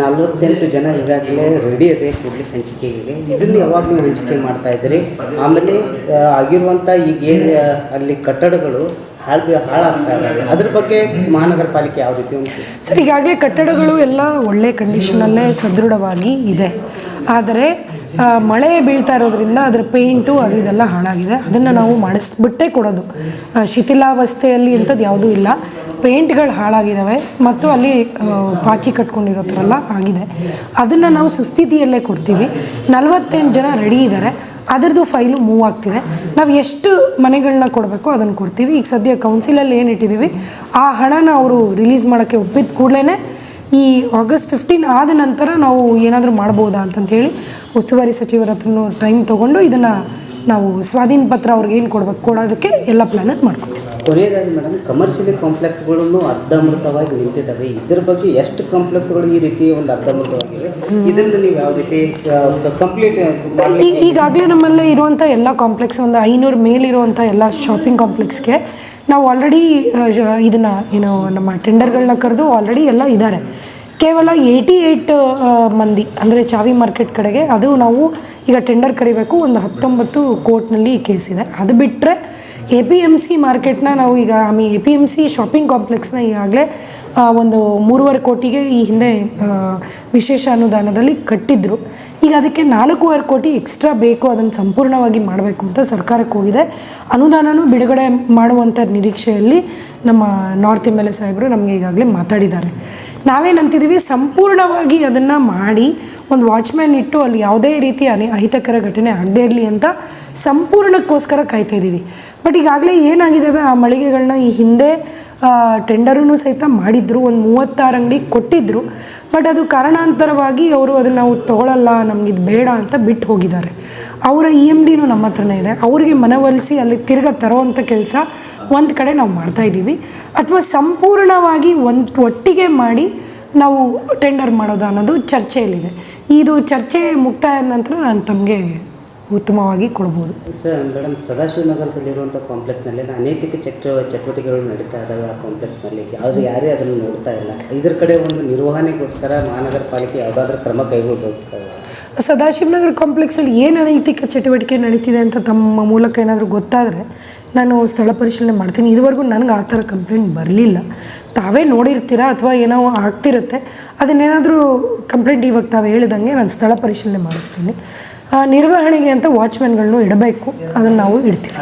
ನಲವತ್ತೆಂಟು ಜನ ಈಗಾಗಲೇ ರೆಡಿ ಇದೆ, ಕೊಡ್ಲಿಕ್ಕೆ ಹಂಚಿಕೆಗೆ ಇದನ್ನು ಯಾವಾಗ ನೀವು ಹಂಚಿಕೆ ಮಾಡ್ತಾ ಇದ್ದೀರಿ? ಆಮೇಲೆ ಆಗಿರುವಂಥ ಈಗ ಏನು ಅಲ್ಲಿ ಕಟ್ಟಡಗಳು ಹಾಳು ಹಾಳಾಗ್ತಾ ಇದ್ದಾವೆ. ಅದ್ರ ಬಗ್ಗೆ ಮಹಾನಗರ ಪಾಲಿಕೆ ಯಾವ ರೀತಿ ಉಂಟು? ಸರ್, ಈಗಾಗಲೇ ಕಟ್ಟಡಗಳು ಎಲ್ಲ ಒಳ್ಳೆ ಕಂಡೀಷನಲ್ಲೇ ಸದೃಢವಾಗಿ ಇದೆ. ಆದರೆ ಮಳೆ ಬೀಳ್ತಾ ಇರೋದ್ರಿಂದ ಅದರ ಪೇಂಟು ಅದು ಇದೆಲ್ಲ ಹಾಳಾಗಿದೆ. ಅದನ್ನು ನಾವು ಮಾಡಿಸ್ಬಿಟ್ಟೇ ಕೊಡೋದು. ಶಿಥಿಲಾವಸ್ಥೆಯಲ್ಲಿ ಇಂಥದ್ದು ಯಾವುದೂ ಇಲ್ಲ. ಪೇಂಟ್ಗಳು ಹಾಳಾಗಿದ್ದಾವೆ ಮತ್ತು ಅಲ್ಲಿ ಪಾಚಿ ಕಟ್ಕೊಂಡಿರೋ ಥರ ಎಲ್ಲ ಆಗಿದೆ. ಅದನ್ನು ನಾವು ಸುಸ್ಥಿತಿಯಲ್ಲೇ ಕೊಡ್ತೀವಿ. ನಲವತ್ತೆಂಟು ಜನ ರೆಡಿ ಇದ್ದಾರೆ ಅದರದ್ದು ಫೈಲು ಮೂವ್ ಆಗ್ತಿದೆ. ನಾವು ಎಷ್ಟು ಮನೆಗಳನ್ನ ಕೊಡಬೇಕು ಅದನ್ನು ಕೊಡ್ತೀವಿ. ಈಗ ಸದ್ಯ ಕೌನ್ಸಿಲಲ್ಲಿ ಏನು ಇಟ್ಟಿದ್ದೀವಿ ಆ ಹಣನ ಅವರು ರಿಲೀಸ್ ಮಾಡೋಕ್ಕೆ ಒಪ್ಪಿದ ಕೂಡಲೇ ಈ ಆಗಸ್ಟ್ ಫಿಫ್ಟೀನ್ ಆದ ನಂತರ ನಾವು ಏನಾದರೂ ಮಾಡ್ಬೋದಾ ಅಂತಂತೇಳಿ ಉಸ್ತುವಾರಿ ಸಚಿವರ ಹತ್ರನೂ ಟೈಮ್ ತೊಗೊಂಡು ಇದನ್ನು ನಾವು ಸ್ವಾಧೀನ ಪತ್ರ ಅವ್ರಿಗೆ ಏನು ಕೊಡ್ಬೇಕು ಕೊಡೋದಕ್ಕೆ ಎಲ್ಲ ಪ್ಲ್ಯಾನನ್ನು ಮಾಡ್ಕೊತೀವಿ. ಕೊನೆಯದಾಗಿ ಮೇಡಮ್ ಕಮರ್ಷಿಯಲ್ ಕಾಂಪ್ಲೆಕ್ಸ್ಗಳನ್ನು ಅರ್ಧಮೃತವಾಗಿ ನಿಂತಿದ್ದಾವೆ. ಇದ್ರ ಬಗ್ಗೆ ಎಷ್ಟು ಕಾಂಪ್ಲೆಕ್ಸ್ಗಳು ಈ ರೀತಿ ಒಂದು ಅರ್ಧಮೃತವಾಗಿವೆ? ಇದನ್ನು ನೀವು ಯಾವ ರೀತಿ ಕಂಪ್ಲೀಟ್ ಈಗಾಗಲೇ ನಮ್ಮಲ್ಲೇ ಇರುವಂಥ ಎಲ್ಲ ಕಾಂಪ್ಲೆಕ್ಸ್ ಒಂದು ಐನೂರು ಮೇಲಿರುವಂಥ ಎಲ್ಲ ಶಾಪಿಂಗ್ ಕಾಂಪ್ಲೆಕ್ಸ್ಗೆ ನಾವು ಆಲ್ರೆಡಿ ಇದನ್ನು ಏನು ನಮ್ಮ ಟೆಂಡರ್ಗಳನ್ನ ಕರೆದು ಆಲ್ರೆಡಿ ಎಲ್ಲ ಇದ್ದಾರೆ. ಕೇವಲ ಏಯ್ಟಿ ಏಯ್ಟ್ ಮಂದಿ ಅಂದರೆ ಚಾವಿ ಮಾರ್ಕೆಟ್ ಕಡೆಗೆ ಅದು ನಾವು ಈಗ ಟೆಂಡರ್ ಕರಿಬೇಕು. ಒಂದು ಹತ್ತೊಂಬತ್ತು ಕೋರ್ಟ್ನಲ್ಲಿ ಕೇಸ್ ಇದೆ. ಅದು ಬಿಟ್ಟರೆ ಎ ಪಿ ಎಂ ಸಿ ಮಾರ್ಕೆಟ್ನ ನಾವು ಈಗ ಆಮಿ A P M C shopping ಕಾಂಪ್ಲೆಕ್ಸ್ನ ಈಗಾಗಲೇ ಒಂದು ಮೂರುವರೆ ಕೋಟಿಗೆ ಈ ಹಿಂದೆ ವಿಶೇಷ ಅನುದಾನದಲ್ಲಿ ಕಟ್ಟಿದ್ರು. ಈಗ ಅದಕ್ಕೆ ನಾಲ್ಕೂವರೆ ಕೋಟಿ ಎಕ್ಸ್ಟ್ರಾ ಬೇಕು, ಅದನ್ನು ಸಂಪೂರ್ಣವಾಗಿ ಮಾಡಬೇಕು ಅಂತ ಸರ್ಕಾರಕ್ಕೆ ಹೋಗಿದೆ. ಅನುದಾನನೂ ಬಿಡುಗಡೆ ಮಾಡುವಂಥ ನಿರೀಕ್ಷೆಯಲ್ಲಿ ನಮ್ಮ ನಾರ್ತ್ ಎಂ ಎಲ್ ಎ ಸಾಹೇಬರು ನಮಗೆ ಈಗಾಗಲೇ ಮಾತಾಡಿದ್ದಾರೆ. ನಾವೇನಂತಿದ್ದೀವಿ, ಸಂಪೂರ್ಣವಾಗಿ ಅದನ್ನು ಮಾಡಿ ಒಂದು ವಾಚ್ಮ್ಯಾನ್ ಇಟ್ಟು ಅಲ್ಲಿ ಯಾವುದೇ ರೀತಿ ಅನಿ, ಅಹಿತಕರ ಘಟನೆ ಆಗದೇ ಇರಲಿ ಅಂತ ಸಂಪೂರ್ಣಕ್ಕೋಸ್ಕರ ಕಾಯ್ತಾ ಇದ್ದೀವಿ. ಬಟ್ ಈಗಾಗಲೇ ಏನಾಗಿದ್ದಾವೆ, ಆ ಮಳಿಗೆಗಳನ್ನ ಈ ಹಿಂದೆ ಟೆಂಡರೂ ಸಹಿತ ಮಾಡಿದ್ರು, ಒಂದು ಮೂವತ್ತಾರು ಅಂಗಡಿ ಕೊಟ್ಟಿದ್ದರು ಬಟ್ ಅದು ಕಾರಣಾಂತರವಾಗಿ ಅವರು ಅದನ್ನು ನಾವು ತಗೊಳ್ಳಲ್ಲ ನಮಗಿದು ಬೇಡ ಅಂತ ಬಿಟ್ಟು ಹೋಗಿದ್ದಾರೆ. ಅವರ ಇ ಎಂ ಡಿನೂ ನಮ್ಮ ಹತ್ರನೇ ಇದೆ. ಅವರಿಗೆ ಮನವೊಲಿಸಿ ಅಲ್ಲಿ ತಿರ್ಗ ತರೋವಂಥ ಕೆಲಸ ಒಂದು ಕಡೆ ನಾವು ಮಾಡ್ತಾ ಇದ್ದೀವಿ. ಅಥವಾ ಸಂಪೂರ್ಣವಾಗಿ ಒಂದು ಒಟ್ಟಿಗೆ ಮಾಡಿ ನಾವು ಟೆಂಡರ್ ಮಾಡೋದು ಅನ್ನೋದು ಚರ್ಚೆಯಲ್ಲಿದೆ. ಇದು ಚರ್ಚೆ ಮುಕ್ತಾಯ ನಂತರ ನಾನು ತಮಗೆ ಉತ್ತಮವಾಗಿ ಕೊಡ್ಬೋದು. ಸರ್, ಮೇಡಮ್, ಸದಾಶಿವನಗರದಲ್ಲಿರುವಂಥ ಕಾಂಪ್ಲೆಕ್ಸ್ನಲ್ಲಿ ಅನೈತಿಕ ಚಕ್ರ ಚಟುವಟಿಕೆಗಳು ನಡೀತಾ ಇದ್ದಾವೆ ಆ ಕಾಂಪ್ಲೆಕ್ಸ್ನಲ್ಲಿ. ಅದು ಯಾರೇ ಅದನ್ನು ನೋಡ್ತಾ ಇಲ್ಲ. ಇದ್ರ ಕಡೆ ಒಂದು ನಿರ್ವಹಣೆಗೋಸ್ಕರ ಮಹಾನಗರ ಪಾಲಿಕೆ ಯಾವುದಾದ್ರೂ ಕ್ರಮ ಕೈಗೊಳ್ಳಬೇಕು ಸದಾಶಿವನಗರ ಕಾಂಪ್ಲೆಕ್ಸಲ್ಲಿ ಏನು ಅನೈತಿಕ ಚಟುವಟಿಕೆ ನಡೀತಿದೆ ಅಂತ ತಮ್ಮ ಮೂಲಕ ಏನಾದರೂ ಗೊತ್ತಾದರೆ ನಾನು ಸ್ಥಳ ಪರಿಶೀಲನೆ ಮಾಡ್ತೀನಿ. ಇದುವರೆಗೂ ನನಗೆ ಆ ಥರ ಕಂಪ್ಲೇಂಟ್ ಬರಲಿಲ್ಲ. ತಾವೇ ನೋಡಿರ್ತೀರಾ ಅಥವಾ ಏನೋ ಆಗ್ತಿರುತ್ತೆ? ಅದನ್ನೇನಾದರೂ ಕಂಪ್ಲೇಂಟ್ ಇವಾಗ ತಾವು ಹೇಳಿದಂಗೆ ನಾನು ಸ್ಥಳ ಪರಿಶೀಲನೆ ಮಾಡಿಸ್ತೀನಿ. ನಿರ್ವಹಣೆಗೆ ಅಂತ ವಾಚ್ಮ್ಯಾನ್ಗಳನ್ನೂ ಇಡಬೇಕು. ಅದನ್ನು ನಾವು ಇಡ್ತೀವಿ.